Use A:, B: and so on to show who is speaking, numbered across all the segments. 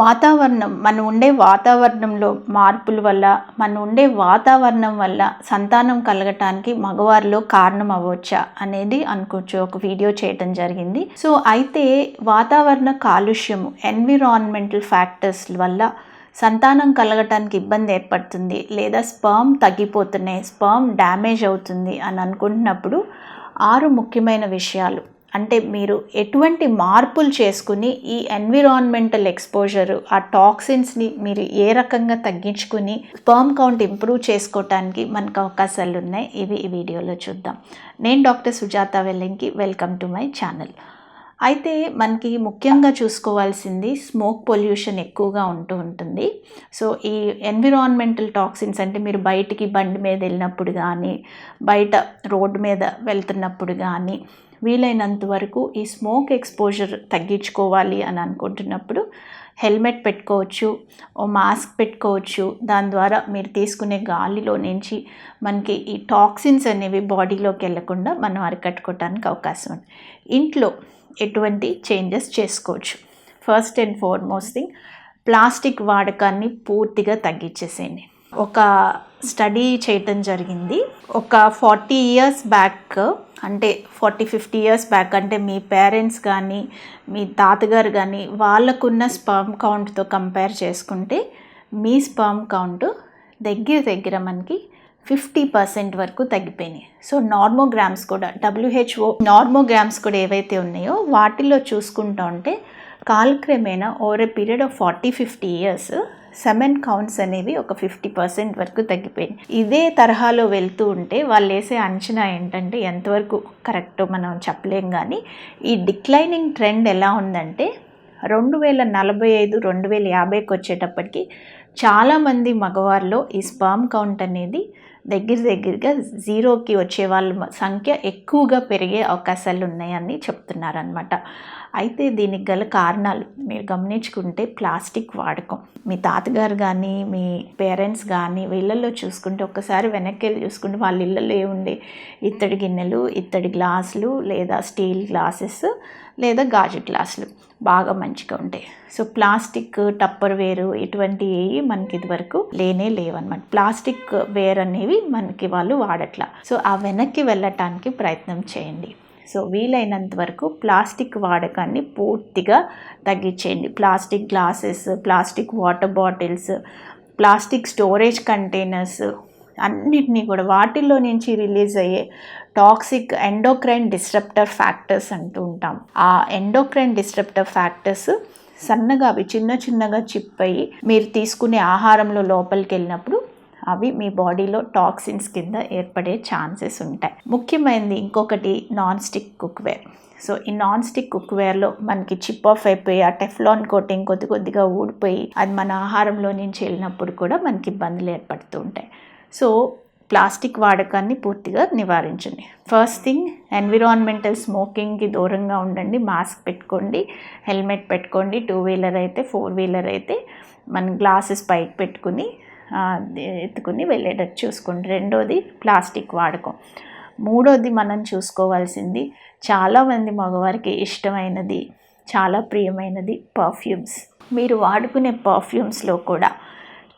A: వాతావరణం మనం ఉండే వాతావరణంలో మార్పుల వల్ల మనం ఉండే వాతావరణం వల్ల సంతానం కలగటానికి మగవారిలో కారణం అవ్వచ్చా అనేది అనుకోవచ్చు. ఒక వీడియో చేయటం జరిగింది. సో అయితే వాతావరణ కాలుష్యము ఎన్విరాన్మెంటల్ ఫ్యాక్టర్స్ వల్ల సంతానం కలగటానికి ఇబ్బంది ఏర్పడుతుంది లేదా స్పర్మ్ తగ్గిపోతున్నాయి స్పర్మ్ డ్యామేజ్ అవుతుంది అని అనుకుంటున్నప్పుడు ఆరు ముఖ్యమైన విషయాలు. అంటే మీరు ఎటువంటి మార్పులు చేసుకుని ఈ ఎన్విరాన్మెంటల్ ఎక్స్పోజర్ ఆ టాక్సిన్స్ని మీరు ఏ రకంగా తగ్గించుకుని స్పర్మ్ కౌంట్ ఇంప్రూవ్ చేసుకోవటానికి మనకు అవకాశాలు ఉన్నాయి. ఇవి ఈ వీడియోలో చూద్దాం. నేను doctor Sujatha Vellinki welcome to my channel. అయితే మనకి ముఖ్యంగా చూసుకోవాల్సింది స్మోక్ పొల్యూషన్ ఎక్కువగా ఉంటూ ఉంటుంది. సో ఈ ఎన్విరాన్మెంటల్ టాక్సిన్స్ అంటే మీరు బయటికి బండి మీద వెళ్ళినప్పుడు కానీ బయట రోడ్డు మీద వెళ్తున్నప్పుడు కానీ వీలైనంత వరకు ఈ స్మోక్ ఎక్స్పోజర్ తగ్గించుకోవాలి అని అనుకుంటున్నప్పుడు హెల్మెట్ పెట్టుకోవచ్చు ఓ మాస్క్ పెట్టుకోవచ్చు. దాని ద్వారా మీరు తీసుకునే గాలిలో నుంచి మనకి ఈ టాక్సిన్స్ అనేవి బాడీలోకి వెళ్ళకుండా మనం అరికట్టుకోవడానికి అవకాశం ఉంది. ఇంట్లో ఎటువంటి చేంజెస్ చేసుకోవచ్చు. First and foremost thing plastic వాడకాన్ని పూర్తిగా తగ్గించేసేయండి. ఒక స్టడీ చేయటం జరిగింది. ఒక ఫార్టీ ఇయర్స్ బ్యాక్ అంటే ఫార్టీ ఫిఫ్టీ ఇయర్స్ బ్యాక్ అంటే మీ పేరెంట్స్ కానీ మీ తాతగారు కానీ వాళ్ళకున్న స్పర్మ్ కౌంట్తో కంపేర్ చేసుకుంటే మీ స్పర్మ్ కౌంట్ దగ్గర దగ్గర మనకి ఫిఫ్టీ పర్సెంట్ వరకు తగ్గిపోయినాయి. సో నార్మోగ్రామ్స్ కూడా డబ్ల్యూహెచ్ఓ నార్మోగ్రామ్స్ కూడా ఏవైతే ఉన్నాయో వాటిల్లో చూసుకుంటా ఉంటే కాలక్రమేణా over a period of forty fifty years semen counts అనేవి ఒక ఫిఫ్టీ పర్సెంట్ వరకు తగ్గిపోయింది ఇదే తరహాలో వెళ్తూ ఉంటే వాళ్ళు వేసే అంచనా ఏంటంటే ఎంతవరకు కరెక్టో మనం చెప్పలేం కానీ ఈ డిక్లైనింగ్ ట్రెండ్ ఎలా ఉందంటే రెండు వేల నలభై ఐదు రెండు వేల యాభైకి వచ్చేటప్పటికి చాలామంది మగవారిలో ఈ స్పర్మ్ కౌంట్ అనేది దగ్గర దగ్గరగా జీరోకి వచ్చే వాళ్ళ సంఖ్య ఎక్కువగా పెరిగే అవకాశాలు ఉన్నాయని చెప్తున్నారనమాట అయితే దీనికి గల కారణాలు మీరు గమనించుకుంటే ప్లాస్టిక్ వాడకం. మీ తాతగారు కానీ మీ పేరెంట్స్ కానీ వీళ్ళల్లో చూసుకుంటే ఒక్కసారి వెనక్కి వెళ్ళి చూసుకుంటే వాళ్ళ ఇళ్ళల్లో ఏముండే? ఇత్తడి గిన్నెలు ఇత్తడి గ్లాసులు లేదా స్టీల్ గ్లాసెస్ లేదా గాజు గ్లాసులు బాగా మంచిగా ఉంటాయి సో ప్లాస్టిక్ టప్పర్ వేరు ఇటువంటివి మనకి ఇదివరకు లేనే లేవన్నమాట. ప్లాస్టిక్ వేర్ అనేవి మనకి వాళ్ళు వాడట్లా. సో ఆ వెనక్కి వెళ్ళటానికి ప్రయత్నం చేయండి. సో వీలైనంత వరకు ప్లాస్టిక్ వాడకాన్ని పూర్తిగా తగ్గించేయండి. Plastic glasses plastic water bottles plastic storage containers అన్నిటినీ కూడా వాటిల్లో నుంచి రిలీజ్ అయ్యే టాక్సిక్ ఎండోక్రైన్ డిస్ట్రప్టర్ ఫ్యాక్టర్స్ అంటూ ఉంటాం. ఆ ఎండోక్రైన్ డిస్ట్రప్టర్ ఫ్యాక్టర్స్ సన్నగా అవి చిన్న చిన్నగా చిప్ అయ్యి మీరు తీసుకునే ఆహారంలో లోపలికి వెళ్ళినప్పుడు అవి మీ బాడీలో టాక్సిన్స్ కింద ఏర్పడే ఛాన్సెస్ ఉంటాయి. ముఖ్యమైనది ఇంకొకటి నాన్ స్టిక్ కుక్వేర్. సో ఈ నాన్ స్టిక్ కుక్వేర్లో మనకి చిప్ ఆఫ్ అయిపోయి ఆ టెఫ్లాన్ కోటింగ్ కొద్ది కొద్దిగా ఊడిపోయి అది మన ఆహారంలో నుంచి వెళ్ళినప్పుడు కూడా మనకి ఇబ్బందులు ఏర్పడుతూ ఉంటాయి. సో ప్లాస్టిక్ వాడకాన్ని పూర్తిగా నివారించండి. ఫస్ట్ థింగ్ ఎన్విరాన్మెంటల్ స్మోకింగ్కి దూరంగా ఉండండి. మాస్క్ పెట్టుకోండి హెల్మెట్ పెట్టుకోండి. టూ వీలర్ అయితే ఫోర్ వీలర్ అయితే మన గ్లాసెస్ పైకి పెట్టుకుని ఎత్తుకుని వెళ్ళేటట్టు చూసుకోండి. రెండోది ప్లాస్టిక్ వాడకం. మూడోది మనం చూసుకోవాల్సింది చాలామంది మగవారికి ఇష్టమైనది చాలా ప్రియమైనది పర్ఫ్యూమ్స్ మీరు వాడుకునే పర్ఫ్యూమ్స్లో కూడా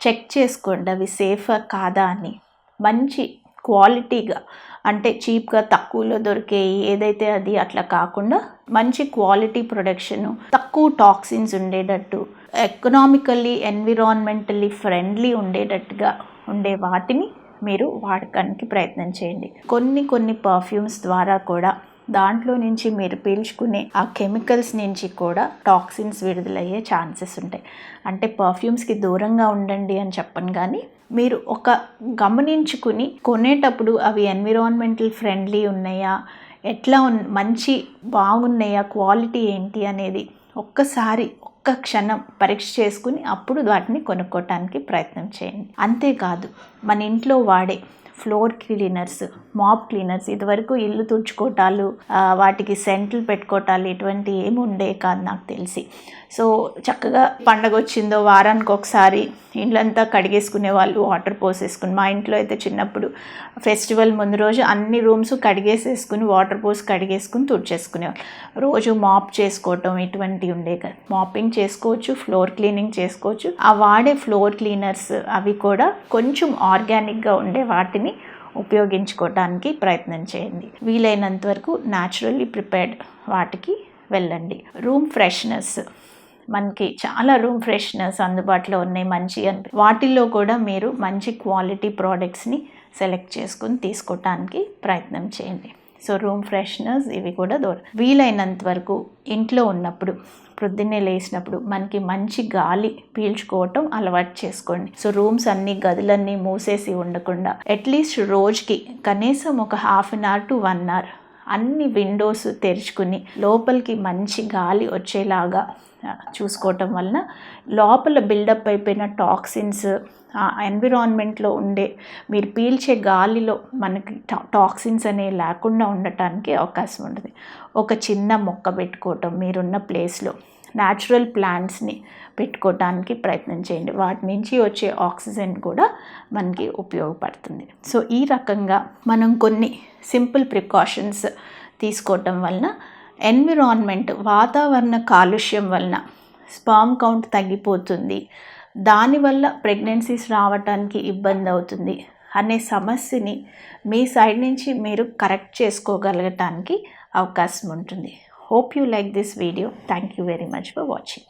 A: చెక్ చేసుకోండి అవి సేఫా కాదా అని. మంచి క్వాలిటీగా అంటే చీప్గా తక్కువలో దొరికే ఏదైతే అది అట్లా కాకుండా మంచి క్వాలిటీ ప్రొడక్షన్ తక్కువ టాక్సిన్స్ ఉండేటట్టు ఎకనామికల్లీ ఎన్విరాన్మెంటల్లీ ఫ్రెండ్లీ ఉండేటట్టుగా ఉండే వాటిని మీరు వాడకానికి ప్రయత్నం చేయండి. కొన్ని కొన్ని పర్ఫ్యూమ్స్ ద్వారా కూడా దాంట్లో నుంచి మీరు పీల్చుకునే ఆ కెమికల్స్ నుంచి కూడా టాక్సిన్స్ విడుదలయ్యే ఛాన్సెస్ ఉంటాయి. అంటే పర్ఫ్యూమ్స్కి దూరంగా ఉండండి అని చెప్పను కానీ మీరు ఒక గమనించుకుని కొనేటప్పుడు అవి ఎన్విరాన్మెంటల్ ఫ్రెండ్లీ ఉన్నాయా? ఎట్లా ఉన్ మంచి బాగున్నాయా? క్వాలిటీ ఏంటి అనేది ఒక్కసారి ఒక్క క్షణం పరీక్ష చేసుకుని అప్పుడు వాటిని కొనుక్కోవటానికి ప్రయత్నం చేయండి. అంతేకాదు మన ఇంట్లో వాడే ఫ్లోర్ క్లీనర్స్ మాప్ క్లీనర్స్ ఇదివరకు ఇల్లు తుడుచుకోవటాలు వాటికి సెంట్లు పెట్టుకోవటాలు ఇటువంటి ఏమి ఉండే కాదు నాకు తెలిసి. సో చక్కగా పండగ వచ్చిందో వారానికి ఒకసారి ఇండ్లంతా కడిగేసుకునే వాళ్ళు వాటర్ పోసేసుకుని. మా ఇంట్లో అయితే చిన్నప్పుడు ఫెస్టివల్ ముందు రోజు అన్ని రూమ్స్ కడిగేసేసుకుని వాటర్ పోసి కడిగేసుకుని తుడిచేసుకునేవాళ్ళు. రోజు మాప్ చేసుకోవటం ఇటువంటివి ఉండే కదా మాపింగ్ చేసుకోవచ్చు ఫ్లోర్ క్లీనింగ్ చేసుకోవచ్చు. ఆ వాడే ఫ్లోర్ క్లీనర్స్ అవి కూడా కొంచెం ఆర్గానిక్గా ఉండే వాటిని ఉపయోగించుకోవడానికి ప్రయత్నం చేయండి. వీలైనంత వరకు న్యాచురల్లీ ప్రిపేర్డ్ వాటికి వెళ్ళండి. రూమ్ ఫ్రెష్నెస్ మనకి చాలా రూమ్ ఫ్రెష్నర్స్ అందుబాటులో ఉన్నాయి. మంచి అని వాటిల్లో కూడా మీరు మంచి క్వాలిటీ ప్రోడక్ట్స్ని సెలెక్ట్ చేసుకుని తీసుకోవటానికి ప్రయత్నం చేయండి. సో రూమ్ ఫ్రెషనర్స్ ఇవి కూడా దూరం వీలైనంత వరకు ఇంట్లో ఉన్నప్పుడు ప్రొద్దున్నే లేచినప్పుడు మనకి మంచి గాలి పీల్చుకోవటం అలవాటు చేసుకోండి. సో రూమ్స్ అన్ని గదులన్నీ మూసేసి ఉండకుండా అట్లీస్ట్ రోజుకి కనీసం ఒక half an hour to one hour అన్ని విండోస్ తెరుచుకుని లోపలికి మంచి గాలి వచ్చేలాగా చూసుకోవటం వలన లోపల బిల్డప్ అయిపోయిన టాక్సిన్స్ ఆ ఎన్విరాన్మెంట్లో ఉండే మీరు పీల్చే గాలిలో మనకి టాక్సిన్స్ అనేవి లేకుండా ఉండటానికి అవకాశం ఉంటుంది. ఒక చిన్న మొక్క పెట్టుకోవటం మీరున్న ప్లేస్లో న్యాచురల్ ప్లాంట్స్ని పెట్టుకోవటానికి ప్రయత్నం చేయండి. వాటి నుంచి వచ్చే ఆక్సిజన్ కూడా మనకి ఉపయోగపడుతుంది. సో ఈ రకంగా మనం కొన్ని సింపుల్ ప్రికాషన్స్ తీసుకోవటం వలన ఎన్విరాన్మెంట్ వాతావరణ కాలుష్యం వలన స్పామ్ కౌంట్ తగ్గిపోతుంది. దానివల్ల ప్రెగ్నెన్సీస్ రావటానికి ఇబ్బంది అవుతుంది అనే సమస్యని మీ సైడ్ నుంచి మీరు కరెక్ట్ చేసుకోగలగటానికి అవకాశం ఉంటుంది. Hope you like this video. Thank you very much for watching.